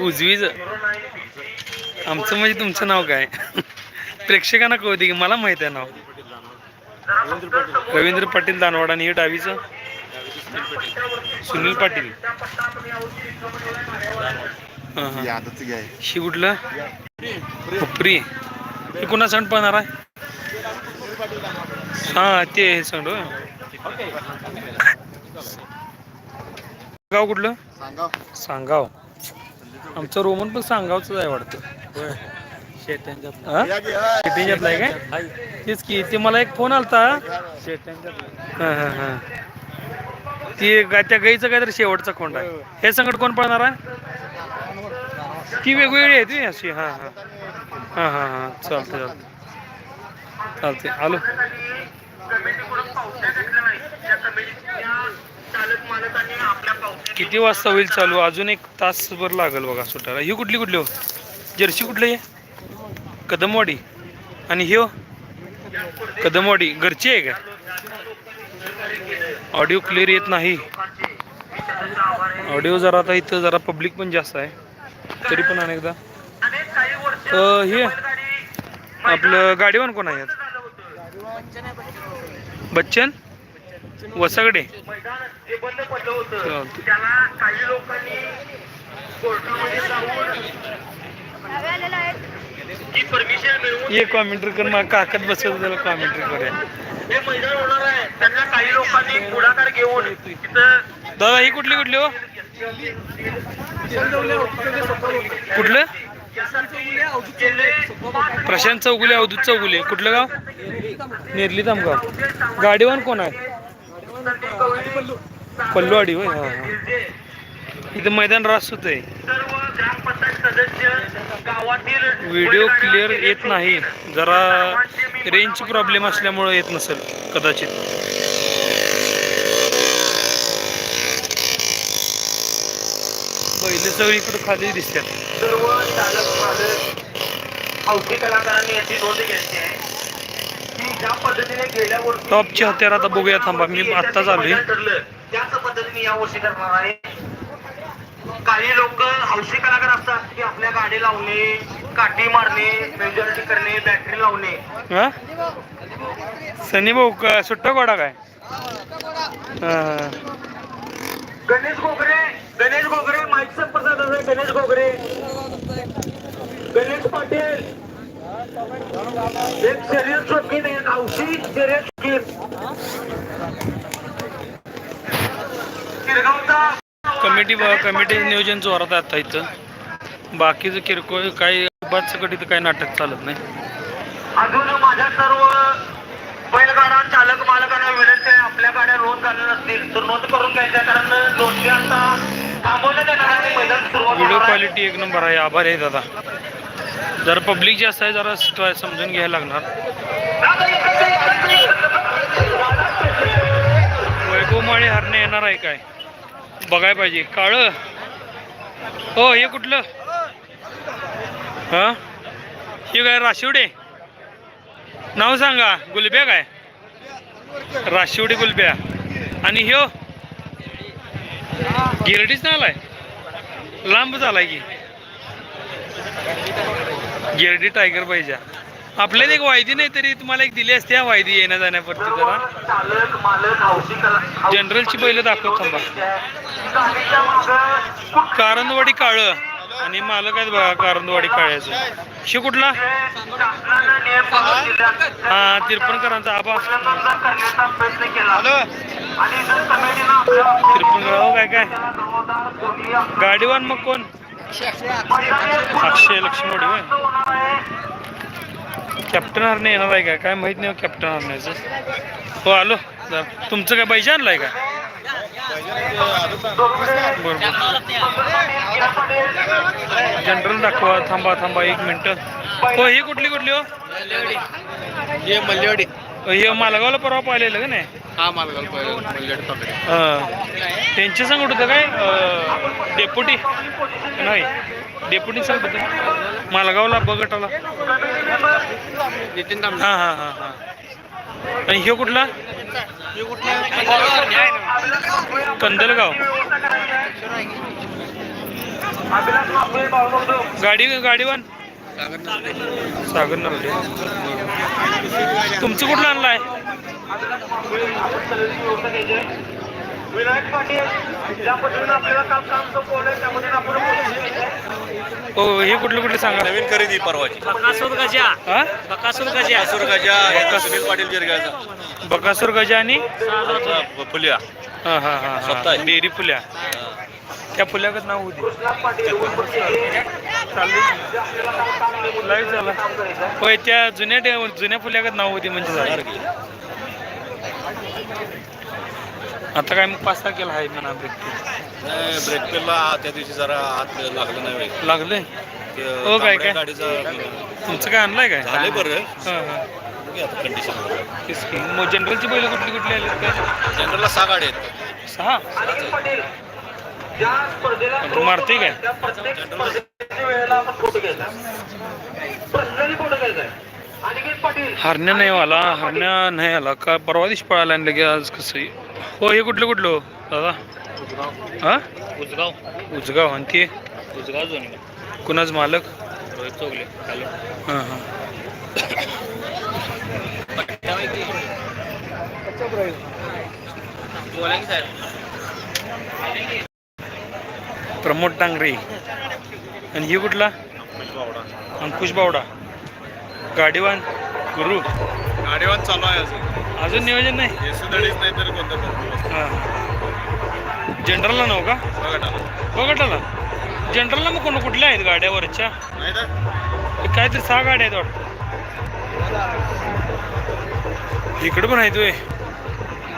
उजवीच. आमचं म्हणजे तुमचं नाव काय? प्रेक्षकांना कळते की मला माहीत आहे नाव. रवींद्र पाटील दानवाड आणि हे डावीचं? सुनील पाटील. हां कुठलं? खोपरी हे कुणा सण पाहणार आहे? हा ते सण गाव कुठलं? सांगा सांगाव. आमचं रोमन पण सांगावच आहे वाटतं. हा? शेट्यांच्यातलं आहे काय? तेच की ते मला एक फोन आलता. हा हा हा. ती गा- त्या गाईचं काहीतरी शेवटचा खोंड आहे. हे संकट कोण पळणार आहे? ती वेगवेगळी आहे ती अशी. हा हा. हा हा हा. चालते चालते चालते आलो. किती वाजता होईल चालू? अजून एक तासभर लागेल बघा सुटायला. ही कुठली कुठली हो? जर्सी कुठली आहे? कदमवाडी. आणि ही हो? कदमवाडी. घरची आहे का? ऑडिओ क्लिअर येत नाही. ऑडिओ जरा आता इथं जरा पब्लिक पण जास्त आहे. तरी पण अनेकदा. हे आपलं गाडीवान कोण आहेत बच्चन? वसगडे. चालतंय. ये कॉमेंट्री कर मग काकत बसवतो त्याला कॉमेंट्री करूया हे मैदान होणार आहे. त्यांना काही लोकांनी पुढाकार घेऊन तिथं दादा ही कुठली कुठली हो? कुठलं? प्रशांत चौगुले अवधूत चौगुले. कुठलं गाव? नेरली तामगाव. गाडीवान कोण आहे? पल्लूवाडी होय हा इथं मैदान रास होत आहे व्हिडिओ क्लिअर येत नाही. जरा रेंज प्रॉब्लेम असल्यामुळे येत नसेल कदाचित. बैल सगळी इकडे खाली दिसतात. सर्व चालक मालक हौशी कलाकारांनी याची नोंद घ्यायची आहे. ज्या पद्धतीने गेल्या वर्षी टॉपची हत्यार आता बघूया थांबा मी मैदान ठरलं त्याच पद्धतीने या वर्षी करणार आहे. काही लोक हौशी कलाकार असतात की आपल्या गाडी लावणे काठी मारणे मेजॉरिटी करणे बॅटरी लावणे. हा? सनी भाऊ सुट्टा गोडा काय? हा. गणेश गोगरे गणेश गोगरे प्रसाद आहे गणेश गोगरे गणेश पाटील एक एक औषधी कमिटी कमिटी नियोजन जोरात आता इथं. बाकीचं किरकोळ काही बात सकट इथं काही नाटक चालत नाही. अजून माझ्या सर्व बैलगाडा चालक मालकांना विनंती आहे आपल्या गाड्या नोंद झाल्या नसतील तर नोंद करून घ्यायच्या कारण आता मैदान सुरुवात व्हिडिओ. क्वालिटी एक नंबर आहे. आभार आहे दादा. जरा पब्लिक जास्त आहे जरा समजून घ्यायला लागणार. वैभवमाळी हरणे येणार आहे काय? बघाय पाहिजे. काळ. हो हे कुठलं? हा? हे काय राशिवडे? नाव सांगा. गुलब्या काय? राशिवडे गुलब्या. आणि ह्यो? गिरडीच ना आलाय लांब झालाय की. गिरडी टायगर पाहिजे. आपल्याला एक वायदी नाही तरी तुम्हाला एक दिली असते या वायदी येण्या जाण्यापुरती जरा. जनरलची बैल दाखव थांबा. कारंदवाडी काळ आणि मालक आहेत बघा कारंदवाडी काळ्याचं. शि कुठला? हा तिरपणकरांचा. आबा. तिरपणकर हो काय काय? गाडीवान मग कोण? अक्षय लक्ष्मणवाडी होय. कॅप्टन हरणे येणार आहे का? काय माहीत नाही हो कॅप्टन हरण्याचं हो आलो. तुमचं काय पैसे आणलाय का? बरं बरं जनरल दाखवा. थांबा थांबा. एक मिनिट. हो ही कुठली कुठली हो? ये मल्लेवाडी. हे मालगावला परवा पाहिलेलं का नाही? हा मालगाव हा. त्यांच्या सांगत होतं काय? डेप्युटी. नाही. डेप्युटी सांगत होतं मालगावला बगटाला. नितीन हा हा हा हा. आणि ह्यो कुठला? कंदलगाव. गाडी गाडीवान सागर नरडे तुमचं कुठलं आणलाय? विनायक पाटील ज्या पद्धतीने आपल्याला काम काम सोपवलंय त्या पद्धतीने आपण हो हे कुठले कुठले सांगा. नवीन खरेदी परवाची. बकासूर गजा. हा? बकासूर गजा. सुरगाच्या ह्याचा सुनील पाटील जिरगाचा बकासूर गजा आणि? फुल्या. हा हा हा हा. डेअरी फुल्या. त्या फुल्यागत नाव होती लाईव्ह झाला होय त्या जुन्या डे- जुन्या फुल्यागत नाव होती म्हणजे. झालं. आता काय मग पाच तारखेला आहे म्हणा ब्रेक ब्रेक पेनला त्या दिवशी जरा हात लागलं नाही. लागलंय? ते हो, काय, तांबड्या काय? गाडीचं तुमचं काय आणलंय काय? झालंय बरं. हा हा. बघूया आता कंडिशन तेच की मग जनरलची बैल कुठली कुठली आली काय? जनरलला सहा गाड्या आहेत. सहा? अनिकेत पाटील ज्या स्पर्धेला आपण मारते काय हरण्या नाही आला हरण्या नाही आला. का परवा दिवशी पळाला आणि लगे आज कसं आहे? हो हे कुठलं कुठलं? दादा? हा? उजगाव. उजगाव आणि ते? उजगाव जोनी कुणाच मालक? रोहित चौगले हां हां. प्रमोद टांगरे आणि ही कुठला? अंकुश बावडा. गाडीवान गुरु. गाडीवान चालू आहे अजून. अजून नियोजन नाही? येसुदडीच नाही तर कोणतं हां. जनरलला नव्ह का? बघा बघटाला. जनरलला मग कोण कुठल्या आहेत गाड्यावरच्या हे काहीतरी सहा गाड्या आहेत वाटतं. इकडे पण आहेत वे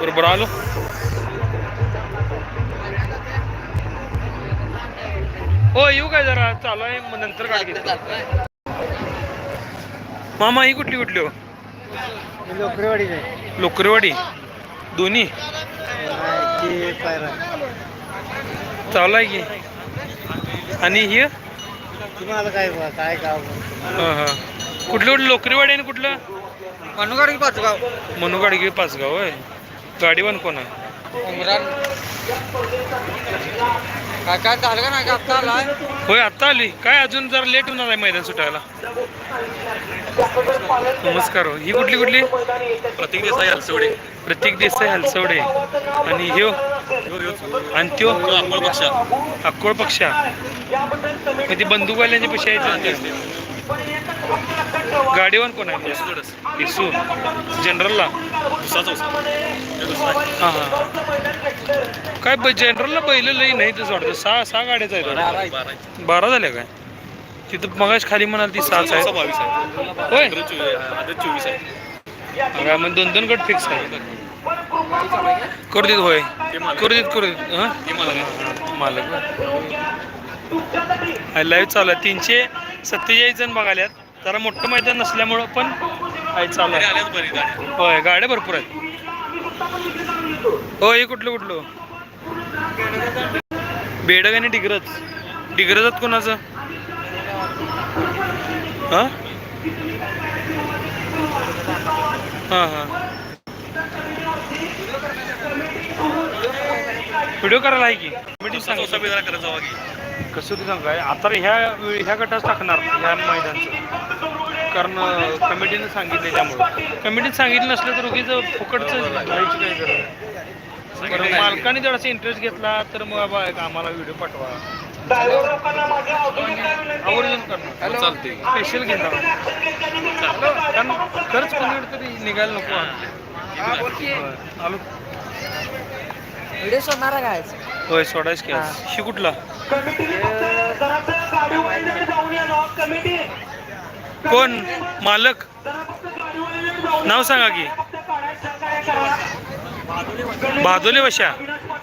बरोबर आलो. हो येऊ काय जरा? चालू आहे मग नंतर गाडी घेतो. मामा ही कुठली कुठली हो? लोकरेवाडी. दोन्ही? चालू आहे की? आणि ही? तुम्हाला काय काय गाव हा हा. कुठलं कुठलं लोकरीवाडी आणि कुठलं? मनुगाडी पाचगाव. मनुगाडी घे पाचगाव होय. गाडीवान कोण आहे? उमरान. काय काय झालं का नाही आता आलाय? होय आत्ता आली. काय अजून जरा लेट होणार आहे मैदान सुटायला? नमस्कार हो. ही. कुठली कुठली? प्रतीक देसाई हलसवडे. प्रतीक देसाई हलसवडे. आणि ह्यो हो. आणि त्यो? अकोळ पक्षा अक्कोळ पक्षा. मग ती बंदूकवाल्यांच्या पैसे आहेत गाडीवर कोण आहे? इसू जनरलला? हां हां. काय ब जनरलला पहिलं लई नाही तसं वाटतं सहा सहा गाड्याच आहेत बारा झाल्या काय? तिथं मगाच खाली म्हणाल ती सहाच आहे. बावीस आहे होय? चोवीस आहे काय मग दोन दोन गट फिक्स आहे. करू देत होय. करू देत करू देत हां मालक लाईव्ह चालू आहे. तीनशे सत्तेचाळीस जण बघाल्यात जरा मोठं मैदान नसल्यामुळं पण आहे चालू आहे. होय गाड्या भरपूर आहेत. होय कुठलं कुठलं? बेडग आणि डिग्रज. डिग्रजात कोणाचं? हा? हां हां. व्हिडिओ करायला आहे की? मीटिंग सांग. जावा की. कसं ते सांग काय? आता ह्या ह्या गटात टाकणार ह्या मैदानचं. कारण कमिटीने सांगितले त्यामुळे. कमिटीने सांगितलं नसलं तर उगीच फुकटचं जायची काय गरज मालकाने जर असं इंटरेस्ट घेतला तर मग बाबा आम्हाला व्हिडिओ पाठवा. चालते स्पेशल घेणार कारण. खरंच कोणीकडे तरी निघायला नको होय. आलो. व्हिडिओ सोडणार काय होय सोडायच की. शी कुठला? कोण? मालक? नाव सांगा की. बादोले वशा.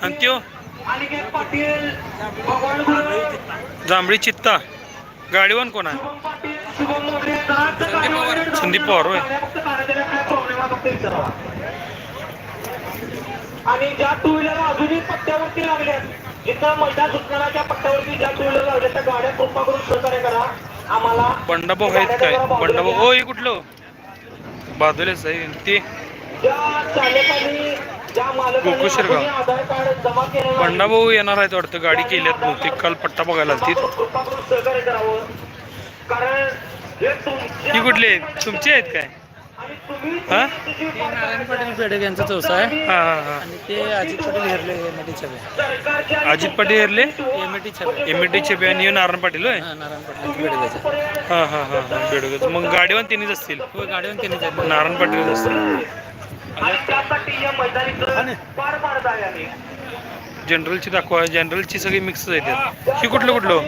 आणि त्यो जांभळी चित्ता. गाडीवान कोण आहे? संदीप पवार. होय. आणि ज्या टू व्हीलर अजूनही पट्ट्यावरती लागल्यात जिथं मैदान सुटणाऱ्या त्या पट्ट्यावरती ज्या टू व्हीलर लागल्या त्या गाड्या कृपा करून सहकार्य करा. आम्हाला बंडाभाऊ आहेत काय? बंडाभाऊ. हो कुठलं? बादोलेच आहे ते. बंडाभाऊ येणार आहेत वाटतं गाडी केल्यात बहुतेक काल पट्टा बघायला हे ही कुठली आहेत? तुमची आहेत काय? आणि तुम्ही हा? नारायण पाटील पेडे यांचा चौसा आहे. हा हा हा. आणि ते अजित पाटील हेरले एमएटी छबे. अजित पाटील हेरले? एमएटी छबे. आणि नारायण पाटील होय? हा, नारायण पाटील हा हा हा हा बेडगच मग गाडीवान तिन्हीच असतील. गाडीवर त्यांनी जायचं नारायण पाटीलच असतील. आणि त्यासाठी या मैदानीचं पार पाडत आहे आम्ही. जनरलची दाखवा जनरलची सगळी मिक्स आहेत ही कुठलं कुठलं?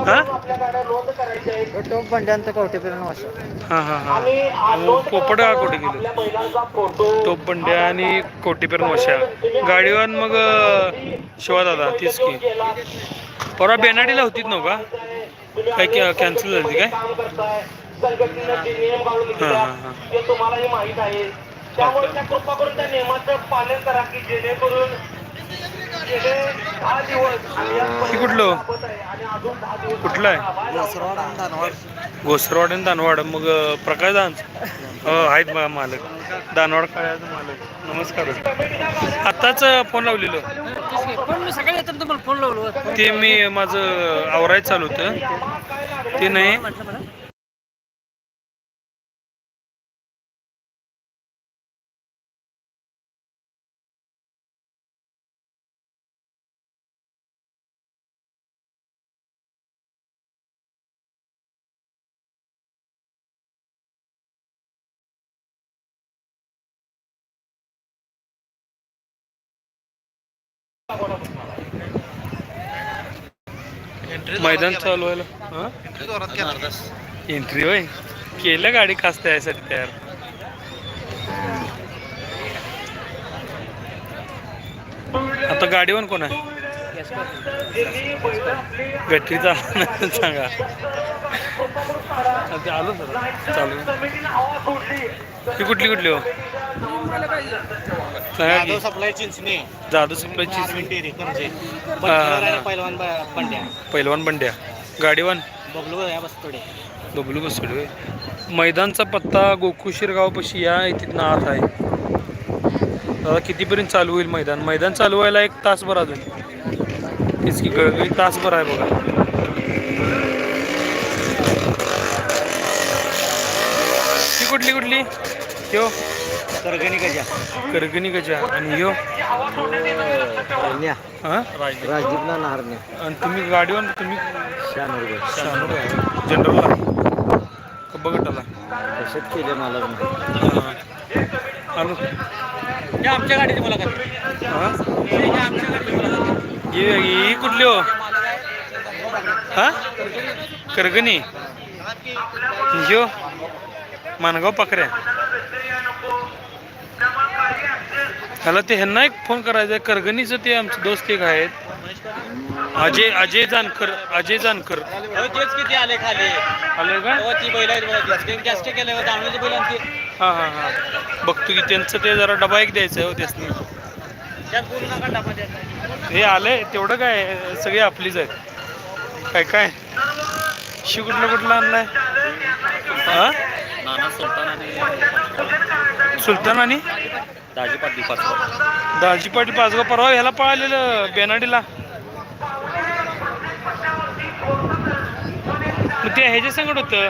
हा? हा हा हा. पोपट हा कुठे गेलं? बंड्या आणि कोटीपेरण वशा गाडीवान मग शिवा दादा तीच की. परवा बेनाडीला होतीच नव का? काय कॅन्सल झाली काय? संघटनेनं जे नियम दिले हा. ते तुम्हालाही माहीत आहे. त्यामुळे त्या कृपा करून त्या नियमाचं पालन करा की जेणेकरून गेले दहा दिवस या हे कुठलं? आहे. आणि अजून दहा दिवस कुठलं आहे? घोसरवाड आणि दानवाड. मग प्रकाश दान हो आहेत मालक. दानवाड काळ्याचं मालक. नमस्कार. आत्ताच फोन लावलेलो. पण मी सकाळी येताना तुम्हाला फोन लावलो. ते मी माझं आवरायचं चालू होतं. ते नाही. म्हटलं मला मैदान चालू व्हायला हा? एंट्री होय. केलं गाडी खास त्यासाठी तयार. आता गाडीवर कोण आहे? गट्टीचा सांगा. आलो सर चालू. ही कुठली कुठली हो? सप्लाय चिंचणे. म्हणजे हा. पैलवान पंड्या. पैलवान बंड्या गाडीवान बबलू बसतोडे. बबलू होय. मैदानचा पत्ता गोखू शिरगावपाशी या तिथनं आत आहे. दादा कितीपर्यंत चालू होईल मैदान? मैदान चालू व्हायला एक तासभर अजून. तेच की गळगळी तासभर आहे बघा. ती कुठली कुठली? ह्यो करगणी गजा करगणी गजा आणि ह्यो हा? राजदीपला नारने आणि तुम्ही गाडीवर तुम्ही शहानूर शहाणूर आहे. जनरलला का बघटाला कशात केले मला हां. आमच्या गाडीची मुलाखत. हा? ही ही कुठली हो? हा? करगणी? ह्यो मानगाव पाकऱ्या ह्याला ते ह्यांना एक फोन करायचा आहे. करगणीचं ते आमचे दोस्त एक आहेत. अजय अजय जानकर अजय जानकर. तेच किती आले खाली. आले का? ती बैल आहेत बघा ती जास्त केले दानवेचे बैल आणि ते हां हां हां. बघतो की त्यांचं ते जरा डबा एक द्यायचा आहे हो त्यासनी. हे आलंय तेवढं काय सगळी आपलीच आहेत. काय काय? शिव कुठलं कुठलं आणलाय? हा? नाना सुलतान आणि सुलतान आणि? दाजी पाटील पाचगाव. दाजी पाटील पाचगाव. परवा ह्याला पळालेलं बेनाडीला. मग ते ह्याच्या संकट होतं.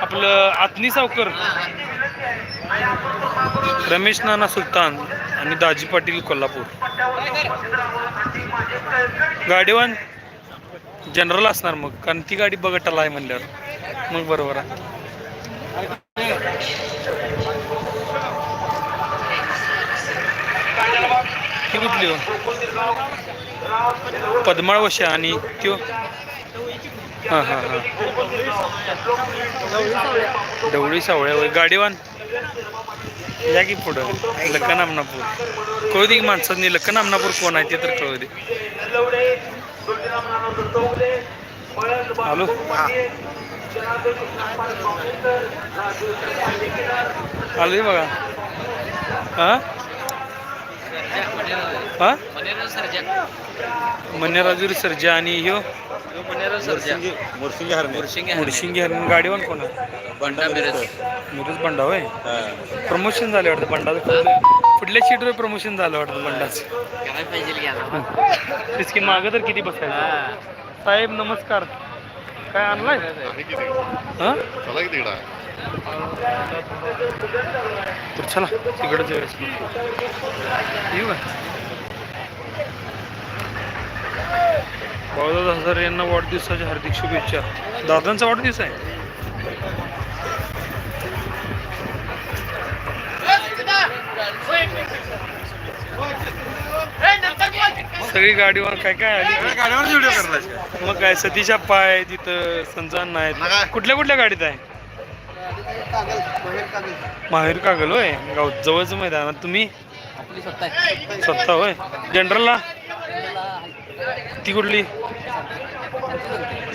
आपलं आतनी सावकर. रमेश नाना सुलतान. आणि दाजी पाटील कोल्हापूर. गाडीवान जनरल असणार मग कारण ती गाडी बघटाला आहे म्हणल्यावर. मग बरोबर आहे. कुठली पद्माळ वशा आणि त्यो हां हां हां. डवळी सावळ्या गाडीवान या की पुढं? लक्कन आमनापूर कळू दे की माणसांनी लक्कन आमनापूर कोण आहे ते तर कळू दे. हॅलो? आलो बघा. हां? हां? मन्यराजुरी सर्जा आणि ह्यो? मुरसिंगी हरणे. मुडशिंगी हरण. गाडीवान कोण आहे? बंडा मिरज बंडा होय? प्रमोशन झाले वाटतं बंडाचं. पुढल्या पुढल्या सीटवर प्रमोशन झालं वाटतं बंडाचं? तेच की मागं तर किती बसायचं? साहेब नमस्कार. काय आणलाय? हा? तर चला तिकडे जाऊया येऊ का? बाळदादा हजार यांना वाढदिवसाच्या हार्दिक शुभेच्छा. दादांचा वाढदिवस आहे. सगळी गाडीवर काय काय आली? गाडीवर व्हिडिओ करणार मग काय सतीश अप्पा आहे तिथं संचान आहेत कुठल्या कुठल्या गाडीत आहे? माहेर कागल होय. गाव जवळचं मैदान. तुम्ही? स्वतः होय. जनरलला ती कुठली?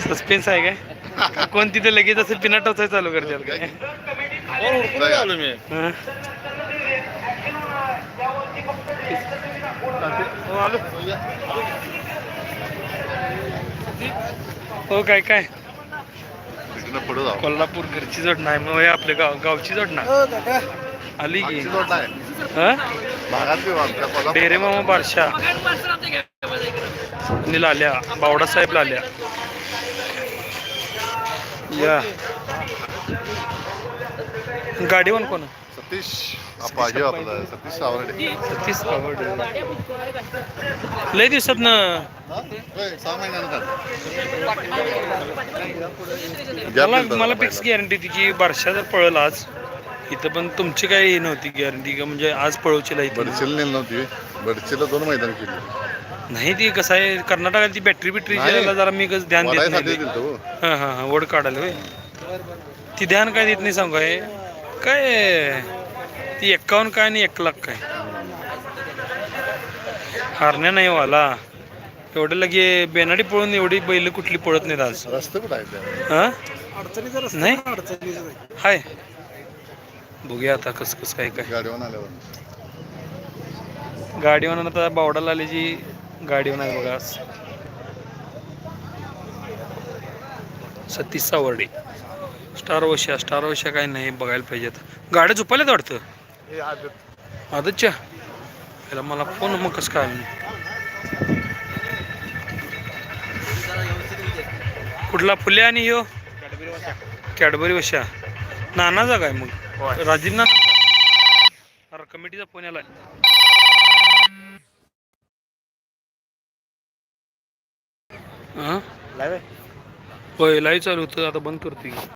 सस्पेन्स आहे काय? कोण तिथे लगेच असं पिना टोचाय चालू करतात काय? आलो मी हं? हो काय काय? जाऊ कोल्हापूर घरची जोड नाही मग हे आपल्या गाव गावची जोड ना? आली की. हं? डेरे मामा बारशा आणि लाल्या बावडा साहेब लाल्या या. गाडीवर कोण सतीश आपला सतीश सावरडे. सतीश आवड लय दिवसात ना सहा महिन्यानंतर मला फिक्स गॅरंटी होती की बारशा जर पळलं आज इथं पण तुमची काही नव्हती गॅरंटी का? म्हणजे आज पळवशील इथं. बडचिल नव्हती बडचिला दोन मैदान केली नाही ती कसं आहे कर्नाटकात ती बॅटरी बिटरी. जरा मी कसं ध्यान देत नाही हो. हां हां हां वड काढायला होय. ती ध्यान काय देत नाही सांगू आहे काय? ती एक्कावन्न काय आणि एक लाख काय? हारण्या नाही वाला एवढं लगे बेनाडी पळून एवढी बैल कुठली पळत नाहीत आज. रस्ते कुठं आहेत? हा? नाही? हाय. बघूया आता कसं कसं काय काय. गाडीवर आल्यावर. गाडीवर आता बावडाला आली गाडीवर आहे बघा. सतीश सावर्डे. स्टार वशा स्टार वशा काय नाही बघायला पाहिजे आता गाड्या झोपायला वाटतं? आदतच्या? त्याला मला फोन मग कसं काय कुठला? फुले आणि ह्यो कॅडबरी वशा नानाचा काय मग. राजीव नाना कमिटीचा फोन आलाय पहिलाही होय चालू होतं आता बंद करते